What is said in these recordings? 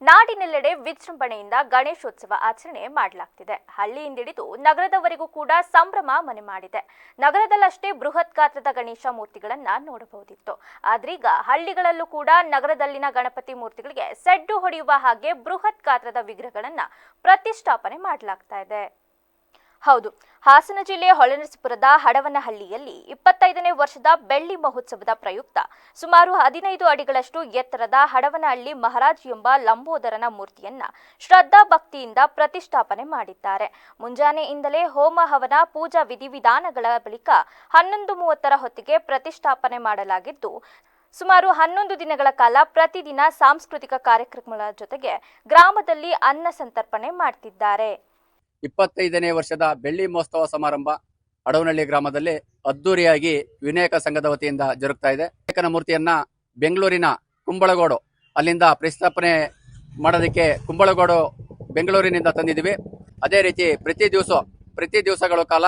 ನಾಡಿನೆಲ್ಲೆಡೆ ವಿಜೃಂಭಣೆಯಿಂದ ಗಣೇಶೋತ್ಸವ ಆಚರಣೆ ಮಾಡಲಾಗ್ತಿದೆ. ಹಳ್ಳಿಯಿಂದಿಡಿದು ನಗರದವರೆಗೂ ಕೂಡ ಸಂಭ್ರಮ ಮನೆ ಮಾಡಿದೆ. ನಗರದಲ್ಲಷ್ಟೇ ಬೃಹತ್ ಗಾತ್ರದ ಗಣೇಶ ಮೂರ್ತಿಗಳನ್ನ ನೋಡಬಹುದಿತ್ತು. ಆದ್ರೀಗ ಹಳ್ಳಿಗಳಲ್ಲೂ ಕೂಡ ನಗರದಲ್ಲಿನ ಗಣಪತಿ ಮೂರ್ತಿಗಳಿಗೆ ಸೆಡ್ಡು ಹೊಡೆಯುವ ಹಾಗೆ ಬೃಹತ್ ಗಾತ್ರದ ವಿಗ್ರಹಗಳನ್ನ ಪ್ರತಿಷ್ಠಾಪನೆ ಮಾಡಲಾಗ್ತಾ ಇದೆ. ಹೌದು. ಹಾಸನ ಜಿಲ್ಲೆಯ ಹೊಳೆನರಸೀಪುರದ ಹಡವನಹಳ್ಳಿಯಲ್ಲಿ ಇಪ್ಪತ್ತೈದನೇ ವರ್ಷದ ಬೆಳ್ಳಿ ಮಹೋತ್ಸವದ ಪ್ರಯುಕ್ತ ಸುಮಾರು ಹದಿನೈದು ಅಡಿಗಳಷ್ಟು ಎತ್ತರದ ಹಡವನಹಳ್ಳಿ ಮಹಾರಾಜ್ ಎಂಬ ಲಂಬೋದರನ ಮೂರ್ತಿಯನ್ನ ಶ್ರದ್ಧಾ ಭಕ್ತಿಯಿಂದ ಪ್ರತಿಷ್ಠಾಪನೆ ಮಾಡಿದ್ದಾರೆ. ಮುಂಜಾನೆಯಿಂದಲೇ ಹೋಮ ಹವನ, ಪೂಜಾ ವಿಧಿವಿಧಾನಗಳ ಬಳಿಕ ಹನ್ನೊಂದು ಮೂವತ್ತರ ಹೊತ್ತಿಗೆ ಪ್ರತಿಷ್ಠಾಪನೆ ಮಾಡಲಾಗಿದ್ದು, ಸುಮಾರು ಹನ್ನೊಂದು ದಿನಗಳ ಕಾಲ ಪ್ರತಿದಿನ ಸಾಂಸ್ಕೃತಿಕ ಕಾರ್ಯಕ್ರಮಗಳ ಜೊತೆಗೆ ಗ್ರಾಮದಲ್ಲಿ ಅನ್ನ ಸಂತರ್ಪಣೆ ಮಾಡ್ತಿದ್ದಾರೆ. ಇಪ್ಪತ್ತೈದನೇ ವರ್ಷದ ಬೆಳ್ಳಿ ಮಹೋತ್ಸವ ಸಮಾರಂಭ ಅಡವನಹಳ್ಳಿ ಗ್ರಾಮದಲ್ಲಿ ಅದ್ದೂರಿಯಾಗಿ ವಿನಾಯಕ ಸಂಘದ ವತಿಯಿಂದ ಜರುಗ್ತಾ ಇದೆ. ವಿನಾಯಕನ ಮೂರ್ತಿಯನ್ನ ಬೆಂಗಳೂರಿನ ಕುಂಬಳಗೋಡು, ಅಲ್ಲಿಂದ ಪ್ರತಿಷ್ಠಾಪನೆ ಮಾಡೋದಕ್ಕೆ ಕುಂಬಳಗೋಡು ಬೆಂಗಳೂರಿನಿಂದ ತಂದಿದ್ದೀವಿ. ಅದೇ ರೀತಿ ಪ್ರತಿ ದಿವಸ, ಪ್ರತಿ ದಿವಸಗಳ ಕಾಲ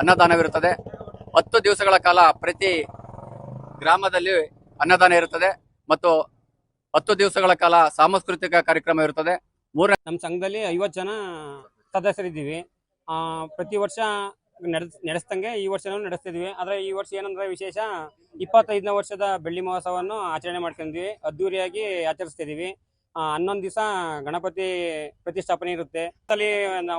ಅನ್ನದಾನವಿರುತ್ತದೆ. ಹತ್ತು ದಿವಸಗಳ ಕಾಲ ಪ್ರತಿ ಗ್ರಾಮದಲ್ಲಿ ಅನ್ನದಾನ ಇರುತ್ತದೆ ಮತ್ತು ಹತ್ತು ದಿವಸಗಳ ಕಾಲ ಸಾಂಸ್ಕೃತಿಕ ಕಾರ್ಯಕ್ರಮ ಇರುತ್ತದೆ. ನಮ್ಮ ಸಂಘದಲ್ಲಿ ಐವತ್ತು ಜನ ಸದಸ್ಯರಿದ್ದೀವಿ. ಪ್ರತಿ ವರ್ಷ ನಡೆಸ್ ನಡೆಸ್ದಂಗೆ ಈ ವರ್ಷನೂ ನಡೆಸ್ತಿದ್ವಿ ಆದರೆ ಈ ವರ್ಷ ಏನಂದ್ರೆ ವಿಶೇಷ ಇಪ್ಪತ್ತೈದನೇ ವರ್ಷದ ಬೆಳ್ಳಿ ಮಹೋತ್ಸವವನ್ನು ಆಚರಣೆ ಮಾಡ್ಕೊಂಡಿದ್ವಿ ಅದ್ದೂರಿಯಾಗಿ ಆಚರಿಸ್ತಿದೀವಿ ಆ, ಹನ್ನೊಂದು ದಿವಸ ಗಣಪತಿ ಪ್ರತಿಷ್ಠಾಪನೆ ಇರುತ್ತೆ. ಅಲ್ಲಿ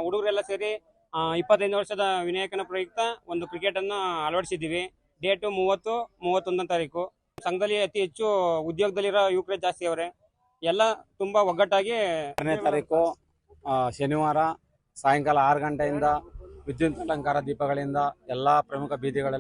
ಹುಡುಗರೆಲ್ಲ ಸೇರಿ ಆ, ಇಪ್ಪತ್ತೈದನೇ ವರ್ಷದ ವಿನಾಯಕನ ಪ್ರಯುಕ್ತ ಒಂದು ಕ್ರಿಕೆಟ್ ಅನ್ನು ಅಳವಡಿಸಿದ್ದೀವಿ. ಡೇಟು ಮೂವತ್ತು ಮೂವತ್ತೊಂದನೇ ತಾರೀಕು. ಸಂಘದಲ್ಲಿ ಅತಿ ಹೆಚ್ಚು ಉದ್ಯೋಗದಲ್ಲಿರೋ ಯುವಕರೇ ಜಾಸ್ತಿ ಅವರೇ. ಎಲ್ಲ ತುಂಬಾ ಒಗ್ಗಟ್ಟಾಗಿ ಆರನೇ ತಾರೀಕು ಶನಿವಾರ ಸಾಯಂಕಾಲ ಆರು ಗಂಟೆಯಿಂದ ವಿದ್ಯುತ್ ಅಲಂಕಾರ ದೀಪಗಳಿಂದ ಎಲ್ಲ ಪ್ರಮುಖ ಬೀದಿಗಳಲ್ಲಿ